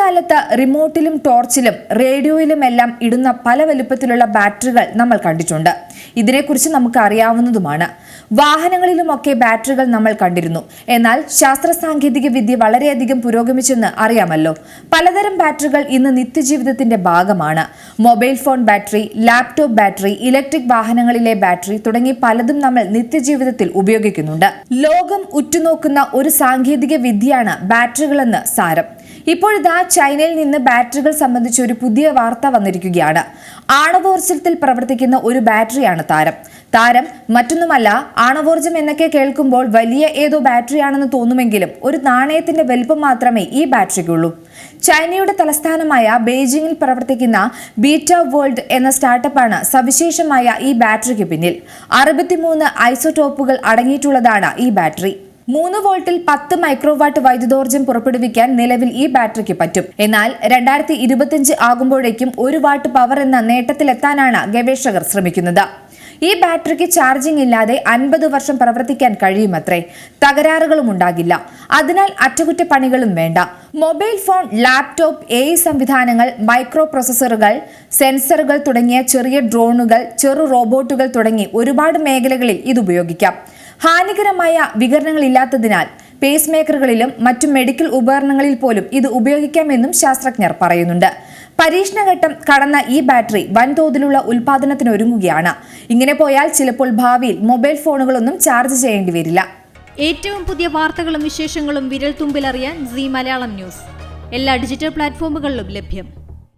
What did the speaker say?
കാലത്ത് റിമോട്ടിലും ടോർച്ചിലും റേഡിയോയിലും എല്ലാം ഇടുന്ന പല വലുപ്പത്തിലുള്ള ബാറ്ററികൾ നമ്മൾ കണ്ടിട്ടുണ്ട്. ഇതിനെക്കുറിച്ച് നമുക്ക് അറിയാവുന്നതുമാണ്. വാഹനങ്ങളിലുമൊക്കെ ബാറ്ററികൾ നമ്മൾ കണ്ടിരുന്നു. എന്നാൽ ശാസ്ത്ര സാങ്കേതിക വിദ്യ വളരെയധികം പുരോഗമിച്ചെന്ന് അറിയാമല്ലോ. പലതരം ബാറ്ററികൾ ഇന്ന് നിത്യജീവിതത്തിന്റെ ഭാഗമാണ്. Mobile phone battery laptop battery electric വാഹനങ്ങളിലെ battery തുടങ്ങി പലതും നമ്മൾ നിത്യജീവിതത്തിൽ ഉപയോഗിക്കുന്നുണ്ട്. ലോകം ഉറ്റുനോക്കുന്ന ഒരു സാങ്കേതിക വിദ്യയാണ് ബാറ്ററികളെന്ന് സാരം. ഇപ്പോഴിതാ ചൈനയിൽ നിന്ന് ബാറ്ററികൾ സംബന്ധിച്ച് ഒരു പുതിയ വാർത്ത വന്നിരിക്കുകയാണ്. ആണവോർജത്തിൽ പ്രവർത്തിക്കുന്ന ഒരു ബാറ്ററിയാണ് താരം. താരം മറ്റൊന്നുമല്ല ആണവോർജം എന്നൊക്കെ കേൾക്കുമ്പോൾ വലിയ ഏതോ ബാറ്ററിയാണെന്ന് തോന്നുമെങ്കിലും ഒരു നാണയത്തിന്റെ വലിപ്പം മാത്രമേ ഈ ബാറ്ററിക്കുള്ളൂ. ചൈനയുടെ തലസ്ഥാനമായ ബെയ്ജിംഗിൽ പ്രവർത്തിക്കുന്ന ബീറ്റ വേൾഡ് എന്ന സ്റ്റാർട്ടപ്പാണ് സവിശേഷമായ ഈ ബാറ്ററിക്ക് പിന്നിൽ. അറുപത്തിമൂന്ന് ഐസോടോപ്പുകൾ അടങ്ങിയിട്ടുള്ളതാണ് ഈ ബാറ്ററി. മൂന്ന് വോൾട്ടിൽ പത്ത് മൈക്രോവാട്ട് വൈദ്യുതോർജം പുറപ്പെടുവിക്കാൻ നിലവിൽ ഈ ബാറ്ററിക്ക് പറ്റും. എന്നാൽ രണ്ടായിരത്തി ഇരുപത്തിയഞ്ച് ആകുമ്പോഴേക്കും ഒരു വാട്ട് പവർ എന്ന നേട്ടത്തിലെത്താനാണ് ഗവേഷകർ ശ്രമിക്കുന്നത്. ഈ ബാറ്ററിക്ക് ചാർജിംഗ് ഇല്ലാതെ അൻപത് വർഷം പ്രവർത്തിക്കാൻ കഴിയുമത്രേ തകരാറുകളും ഉണ്ടാകില്ല. അതിനാൽ അറ്റകുറ്റപ്പണികളും വേണ്ട. മൊബൈൽ ഫോൺ ലാപ്ടോപ്പ് എ സംവിധാനങ്ങൾ മൈക്രോ പ്രോസസ്സറുകൾ സെൻസറുകൾ തുടങ്ങിയ ചെറിയ ഡ്രോണുകൾ ചെറു റോബോട്ടുകൾ തുടങ്ങി ഒരുപാട് മേഖലകളിൽ ഇത് ഉപയോഗിക്കാം. ഹാനികരമായ വികരണങ്ങളില്ലാത്തതിനാൽ പേസ് മേക്കറുകളിലും മറ്റു മെഡിക്കൽ ഉപകരണങ്ങളിൽ പോലും ഇത് ഉപയോഗിക്കാമെന്നും ശാസ്ത്രജ്ഞർ പറയുന്നുണ്ട്. പരീക്ഷണഘട്ടം കടന്ന ഈ ബാറ്ററി വൻതോതിലുള്ള ഉൽപാദനത്തിനൊരുങ്ങുകയാണ്. ഇങ്ങനെ പോയാൽ ചിലപ്പോൾ ഭാവിയിൽ മൊബൈൽ ഫോണുകളൊന്നും ചാർജ് ചെയ്യേണ്ടി വരില്ല. ഏറ്റവും പുതിയ വാർത്തകളും വിശേഷങ്ങളും വിരൽ തുമ്പിലറിയാൻ സി മലയാളം ന്യൂസ്. എല്ലാ ഡിജിറ്റൽ പ്ലാറ്റ്ഫോമുകളിലും ലഭ്യം.